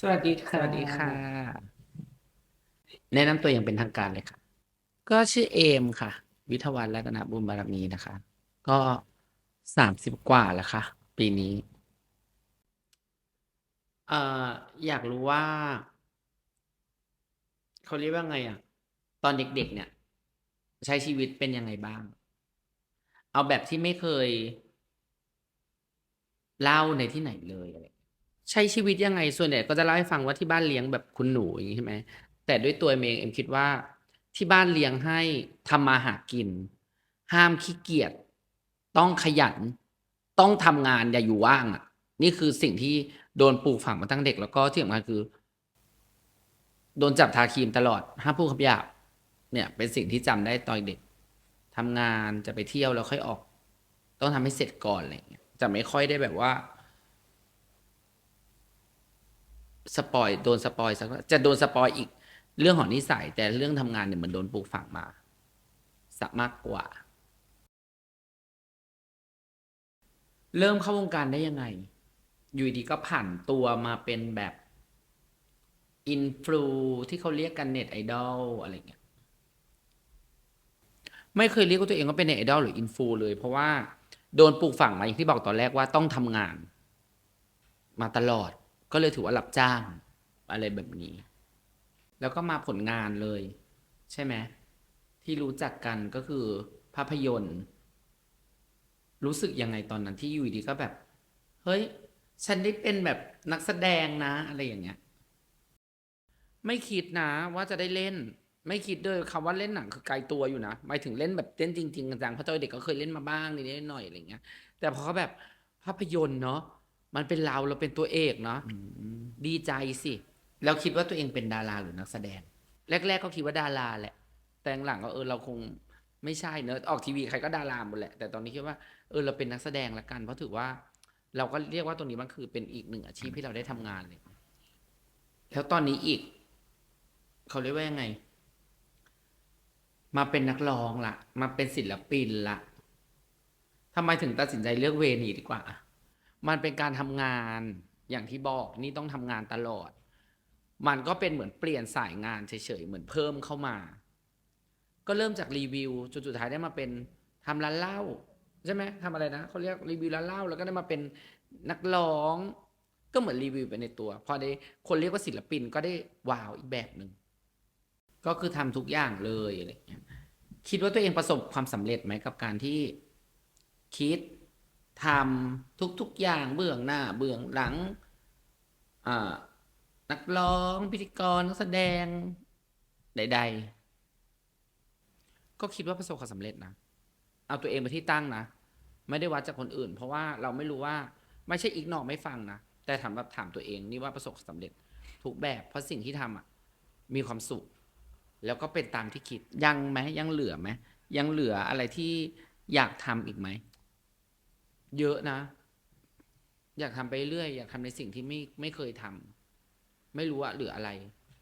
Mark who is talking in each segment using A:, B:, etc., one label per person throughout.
A: สวัสดี
B: ส
A: ค่ะ
B: วัสดีค่ะ แนะนำตัวอย่างเป็นทางการเลยค่ะ ก็ชื่อเอมค่ะ วิทยาวัฒน์รัตนบุญบารมีนะคะ ก็สามสิบกว่าแล้วค่ะ ปีนี้ เอ่ออยากรู้ว่า เขาเรียกว่าไงอะ ตอนเด็กๆเนี่ย ใช้ชีวิตเป็นยังไงบ้าง เอาแบบที่ไม่เคยเล่าในที่ไหนเลยอะไร ใช้ชีวิตยังไงส่วนใหญ่ก็จะเล่าให้ฟังว่าที่บ้านเลี้ยงแบบคุณหนูอย่างนี้ใช่ไหมแต่ด้วยตัวเองเอ็มคิดว่าที่บ้านเลี้ยงให้ทำมาหากิน ห้ามขี้เกียจต้องขยัน ต้องทำงานอย่าอยู่ว่างอะ นี่คือสิ่งที่โดนปลูกฝังมาตั้งเด็ก แล้วก็ที่สำคัญคือ โดนจับทาครีมตลอดห้ามพูดคำหยาบเนี่ย เป็นสิ่งที่จำได้ตอนเด็กทำงานจะไปเที่ยวแล้วค่อยออก ต้องทำให้เสร็จก่อนอะไรอย่างเงี้ยจะไม่ค่อยได้แบบว่า สปอยโดนสปอยสักจะโดนสปอยอีกเรื่องของนิสัย แต่เรื่องทำงานเนี่ยเหมือนโดนปลูกฝังมาสักมากกว่า เริ่มเข้าวงการได้ยังไง อยู่ดีก็ผ่านตัวมาเป็นแบบอินฟลูที่เขาเรียกกันเน็ตไอดอลอะไรเงี้ยไม่เคยเรียกตัวเองว่าเป็นเน็ตไอดอลหรืออินฟลูเลย เพราะว่าโดนปลูกฝังมาอย่างที่บอกตอนแรกว่าต้องทำงาน มาตลอด ก็เลยถือว่ารับจ้างอะไรแบบนี้ แล้วก็มาผลงานเลย ใช่ไหมที่รู้จักกันก็คือภาพยนตร์ รู้สึกยังไงตอนนั้นที่อยู่ดีก็แบบ เฮ้ย ฉันได้เป็นแบบนักแสดงนะ อะไรอย่างเงี้ย ไม่คิดนะว่าจะได้เล่น ไม่คิดด้วยคำว่าเล่นหนังคือไกลตัวอยู่นะหมายถึงเล่นแบบเล่นจริงๆจังๆเพราะตอนเด็กก็เคยเล่นมาบ้างนิดๆหน่อยๆอะไรเงี้ย แต่พอเขาแบบภาพยนตร์เนาะ มันเป็นเราเราเป็นตัวเอกเนาะดีใจสิแล้วคิดว่าตัวเองเป็นดาราหรือนักแสดง แรก ๆ ก็คิดว่าดาราแหละ แต่หลังๆก็เออเราคงไม่ใช่เนอะออกทีวีใครก็ดาราหมดแหละ แต่ตอนนี้คิดว่าเออเราเป็นนักแสดงละกัน เพราะถือว่า เราก็เรียกว่าตรงนี้มันคือเป็นอีกหนึ่งอาชีพที่เราได้ทำงานเลย แล้วตอนนี้อีก เขาเรียกว่ายังไง มาเป็นนักร้องละมาเป็นศิลปินละทำไมถึงตัดสินใจเลือกเวนี้ดีกว่า มันเป็นการทำงานอย่างที่บอกนี่ต้องทำงานตลอด มันก็เป็นเหมือนเปลี่ยนสายงานเฉยๆเหมือนเพิ่มเข้ามา ก็เริ่มจากรีวิวจนสุดท้ายได้มาเป็นทำร้านเหล้าใช่ไหมทำอะไรนะเขาเรียกรีวิวร้านเหล้าแล้วก็ได้มาเป็นนักร้อง ก็เหมือนรีวิวไปในตัว พอได้คนเรียกว่าศิลปินก็ได้ว้าวอีกแบบหนึ่งก็คือทำทุกอย่างเลยอะไรอย่างเงี้ยคิดว่าตัวเองประสบความสำเร็จไหมกับการที่คิด ทำทุกๆอย่างเบื้องหน้าเบื้องหลังนักร้องพิธีกรนักแสดง ใด ๆ ก็คิดว่าประสบความสำเร็จนะ เอาตัวเองไปที่ตั้งนะ ไม่ได้วัดจากคนอื่น เพราะว่าเราไม่รู้ว่าไม่ใช่อีกนอกไม่ฟังนะ แต่ถามแบบถามตัวเองนี่ว่าประสบความสำเร็จทุกแบบเพราะสิ่งที่ทำอะ มีความสุข แล้วก็เป็นตามที่คิด ยังไหมยังเหลือไหมยังเหลืออะไรที่อยากทำอีกไหม เยอะนะ อยากทำไปเรื่อยอยากทำในสิ่งที่ไม่ไม่เคยทำไม่รู้ว่าเหลืออะไร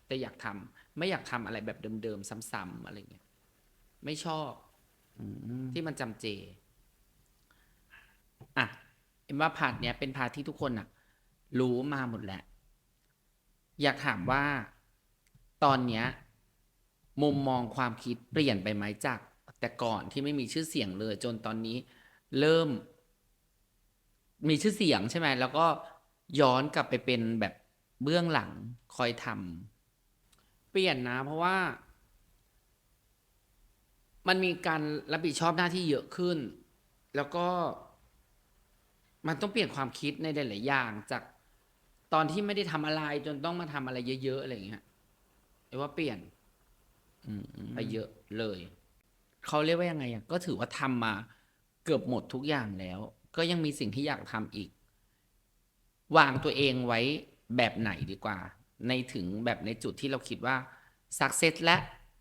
B: แต่อยากทำไม่อยากทำอะไรแบบเดิมๆซ้ำๆอะไรเงี้ยไม่ชอบที่มันจำเจ อะเอ็มว่าพาร์ทเนี้ยเป็นพาร์ทที่ทุกคนอะรู้มาหมดแล้ว อยากถามว่าตอนเนี้ย มุมมองความคิดเปลี่ยนไปไหมจาก แต่ก่อนที่ไม่มีชื่อเสียงเลย จนตอนนี้ เริ่ม มีชื่อเสียงใช่ไหมแล้วก็ย้อนกลับไปเป็นแบบเบื้องหลังคอยทำเปลี่ยนนะ เพราะว่า มันมีการรับผิดชอบหน้าที่เยอะขึ้น แล้วก็ มันต้องเปลี่ยนความคิดในหลายๆอย่างจากตอนที่ไม่ได้ทำอะไร จนต้องมาทำอะไรเยอะๆอะไรอย่างเงี้ยเรียกว่าเปลี่ยนไปเยอะเลย เขาเรียกว่ายังไงอะก็ถือว่าทำมาเกือบหมดทุกอย่างแล้ว ก็ยังมีสิ่งที่อยากทำอีก วางตัวเองไว้แบบไหนดีกว่า ในถึงแบบในจุดที่เราคิดว่าสักเซสและ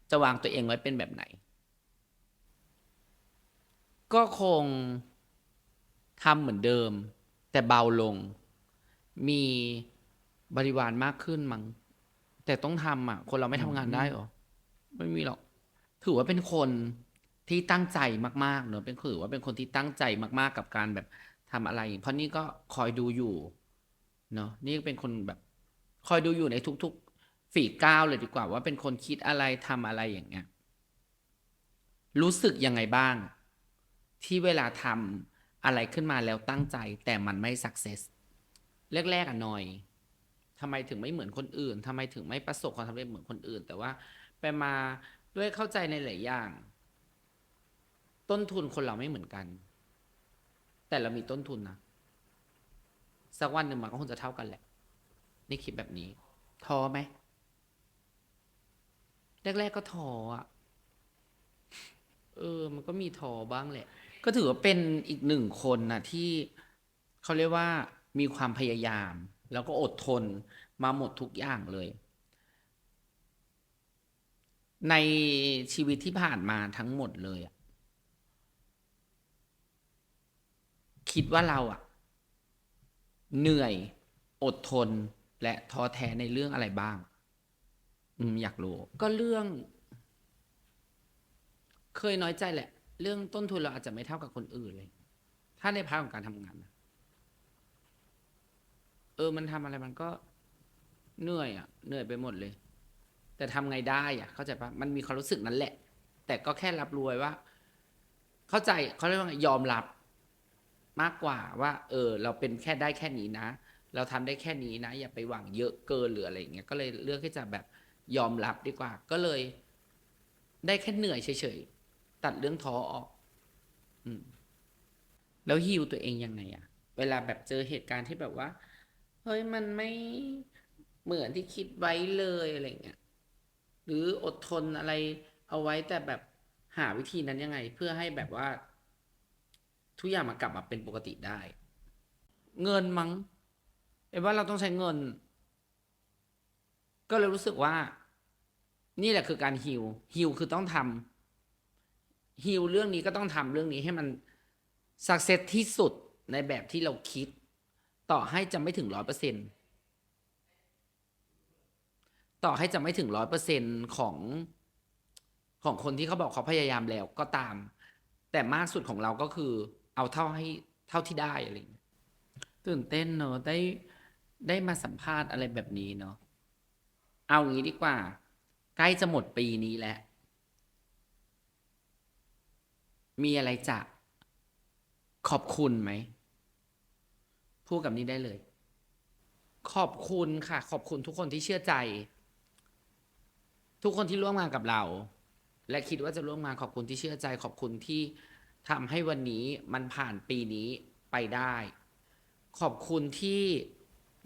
B: จะวางตัวเองไว้เป็นแบบไหน ก็คงทำเหมือนเดิม แต่เบาลง มีบริวารมากขึ้นมั้งแต่ต้องทำอะ คนเราไม่ทำงานได้หรอ ไม่มีหรอก ถือว่าเป็นคน ที่ตั้งใจมากๆเนอะเป็นถือว่าเป็นคนที่ตั้งใจมากๆกับการแบบทำอะไร เพราะนี่ก็คอยดูอยู่เนอะนี่เป็นคนแบบ คอยดูอยู่ในทุก ๆ ฝีก้าวเลยดีกว่า ว่าเป็นคนคิดอะไรทำอะไรอย่างเงี้ยรู้สึกยังไงบ้าง ที่เวลาทำอะไรขึ้นมาแล้วตั้งใจ แต่มันไม่สักเซสแรกๆอะหน่อยทำไมถึงไม่เหมือนคนอื่นทำไมถึงไม่ประสบความสำเร็จเหมือนคนอื่น แต่ว่าไปมาด้วยเข้าใจในหลายอย่าง ต้นทุนคนเราไม่เหมือนกัน แต่เรามีต้นทุนนะสักวันหนึ่งมันก็คงจะเท่ากันแหละ นี่คิดแบบนี้ท้อไหมแรก ๆ ก็ท้ออะเออ มันก็มีท้อบ้างแหละ ก็ถือว่าเป็นอีกหนึ่งคนนะที่เขาเรียกว่ามีความพยายาม แล้วก็อดทนมาหมดทุกอย่างเลย ในชีวิตที่ผ่านมาทั้งหมดเลยอะ คิดว่าเราอะเหนื่อย อดทน และท้อแท้ในเรื่องอะไรบ้าง อืม อยากรู้ ก็เรื่อง เคยน้อยใจแหละ เรื่องต้นทุนเราอาจจะไม่เท่ากับคนอื่นเลย ถ้าในพาร์ทของการทำงานนะเออ มันทำอะไรมันก็เหนื่อยอะเหนื่อยไปหมดเลย แต่ทำไงได้อะเข้าใจปะมันมีความรู้สึกนั้นแหละ แต่ก็แค่รับรู้ไว้ว่า เข้าใจเขาเรียกว่าไงยอมรับ มากกว่าว่า เออ เราเป็นแค่ได้แค่นี้นะ เราทำได้แค่นี้นะ อย่าไปหวังเยอะเกินหรืออะไรอย่างเงี้ยก็เลยเลือกที่จะแบบยอมรับดีกว่า ก็เลย ได้แค่เหนื่อยเฉยๆตัดเรื่องท้อออก อืม แล้วฮิวตัวเองยังไงอะเวลาแบบเจอเหตุการณ์ที่แบบว่าเฮ้ยมันไม่เหมือนที่คิดไว้เลยอะไรเงี้ยหรืออดทนอะไรเอาไว้แต่แบบหาวิธีนั้นยังไง เพื่อให้แบบว่า ทุกอย่างมากลับมาเป็นปกติได้ เงินมั้งเอ็ว่าเราต้องใช้เงิน ก็เลยรู้สึกว่า นี่แหละคือการฮิวฮิวคือต้องทำฮิวเรื่องนี้ก็ต้องทำเรื่องนี้ให้มันสักเซสที่สุดในแบบที่เราคิด ต่อให้จะไม่ถึงร้อยเปอร์เซ็นต่อให้จะไม่ถึงร้อยเปอร์เซ็นของของคนที่เขาบอกเขาพยายามแล้วก็ตาม แต่มากสุดของเราก็คือ เอาเท่าให้เท่าที่ได้อะไรอย่างเงี้ยตื่นเต้นเนอะได้ได้มาสัมภาษณ์อะไรแบบนี้เนาะเอางี้ดีกว่า ใกล้จะหมดปีนี้แล้ว มีอะไรจะขอบคุณไหมพูดกับนี้ได้เลย ขอบคุณค่ะ ขอบคุณทุกคนที่เชื่อใจ ทุกคนที่ร่วมงานกับเรา และคิดว่าจะร่วมงานขอบคุณที่เชื่อใจ ขอบคุณที่ ทำให้วันนี้มันผ่านปีนี้ไปได้ ขอบคุณที่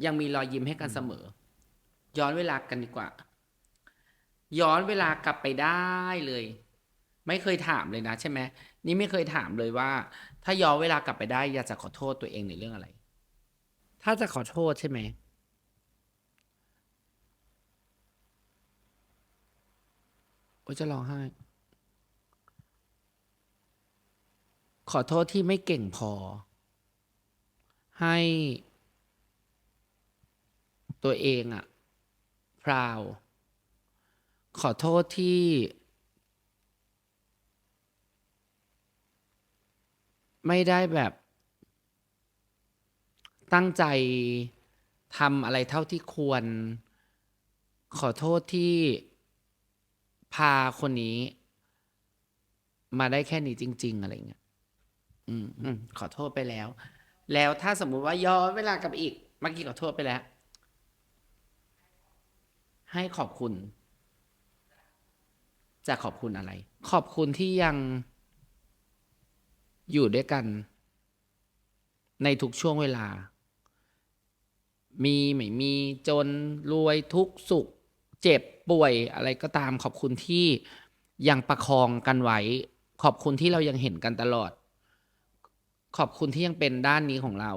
B: ยังมีรอยยิ้มให้กันเสมอ ย้อนเวลากันดีกว่า ย้อนเวลากลับไปได้เลย ไม่เคยถามเลยนะใช่ไหมนี่ไม่เคยถามเลยว่า ถ้าย้อนเวลากลับไปได้อยากจะขอโทษตัวเองในเรื่องอะไร ถ้าจะขอโทษใช่ไหมโอ้จะร้องไห้ ขอโทษที่ไม่เก่งพอ ให้ตัวเองอะพราว ขอโทษที่ ไม่ได้แบบ ตั้งใจทำอะไรเท่าที่ควร ขอโทษที่พาคนนี้ มาได้แค่นี้จริง ๆ อะไรเงี้ย อืมอืมขอโทษไปแล้ว แล้วถ้าสมมุติว่าย้อนเวลากลับอีกเมื่อกี้ขอโทษไปแล้ว ให้ขอบคุณ จะขอบคุณอะไร ขอบคุณที่ยังอยู่ด้วยกัน ในทุกช่วงเวลา มีไม่มีจนรวยทุกสุข เจ็บป่วยอะไรก็ตามขอบคุณที่ยังประคองกันไว้ ขอบคุณที่เรายังเห็นกันตลอด ขอบคุณที่ยังเป็นด้านนี้ของเรา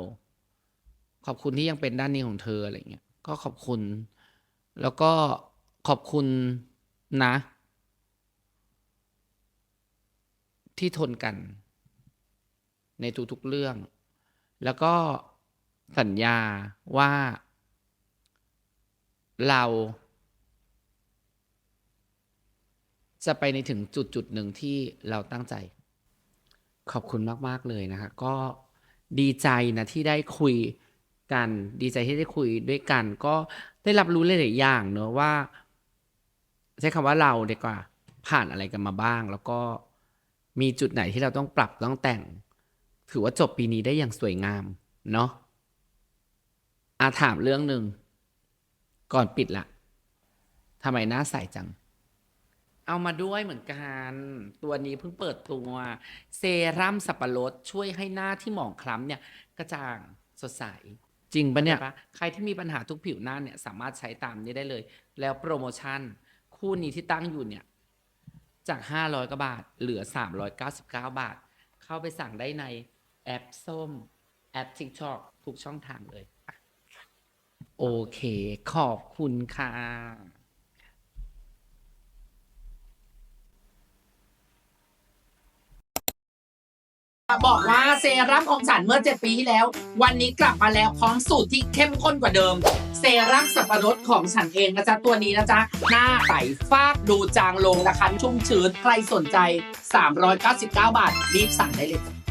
B: ขอบคุณที่ยังเป็นด้านนี้ของเธออะไรเงี้ยก็ขอบคุณ แล้วก็ขอบคุณนะ ที่ทนกัน ในทุกๆเรื่อง แล้วก็สัญญาว่า เรา จะไปในถึงจุดจุดหนึ่งที่เราตั้งใจ ขอบคุณมาก ๆ เลยนะคะ ก็ดีใจนะที่ได้คุยกัน ดีใจที่ได้คุยด้วยกัน ก็ได้รับรู้หลายๆอย่างเนอะว่า ใช้คำว่าเราดีกว่า ผ่านอะไรกันมาบ้าง แล้วก็มีจุดไหนที่เราต้องปรับต้องแต่ง ถือว่าจบปีนี้ได้อย่างสวยงาม เนาะอาถามเรื่องหนึ่งก่อนปิดละทำไมหน้าใสจัง เอามาด้วยเหมือนกัน ตัวนี้เพิ่งเปิดตัวเซรั่มสับปะรดช่วยให้หน้าที่หมองคล้ำเนี่ย กระจ่างสดใส จริงปะเนี่ย ใครที่มีปัญหาทุกผิวหน้าเนี่ย สามารถใช้ตามนี้ได้เลย แล้วโปรโมชั่น คู่นี้ที่ตั้งอยู่เนี่ย จาก 500กว่าบาท เหลือ 399 บาท เข้าไปสั่งได้ในแอปส้ม แอป TikTok ทุกช่องทางเลยอะโอเค ขอบคุณค่ะ
A: บอกว่าเซรั่มของฉันเมื่อ 7 ปีที่แล้ว วันนี้กลับมาแล้วพร้อมสูตรที่เข้มข้นกว่าเดิม เซรั่มสับปะรดของฉันเองนะจ๊ะ ตัวนี้นะจ๊ะ หน้าใสฟากดูจางลงนะคะชุ่มชื้นใครสนใจ 399 บาทรีบสั่งได้เลยจ้ะ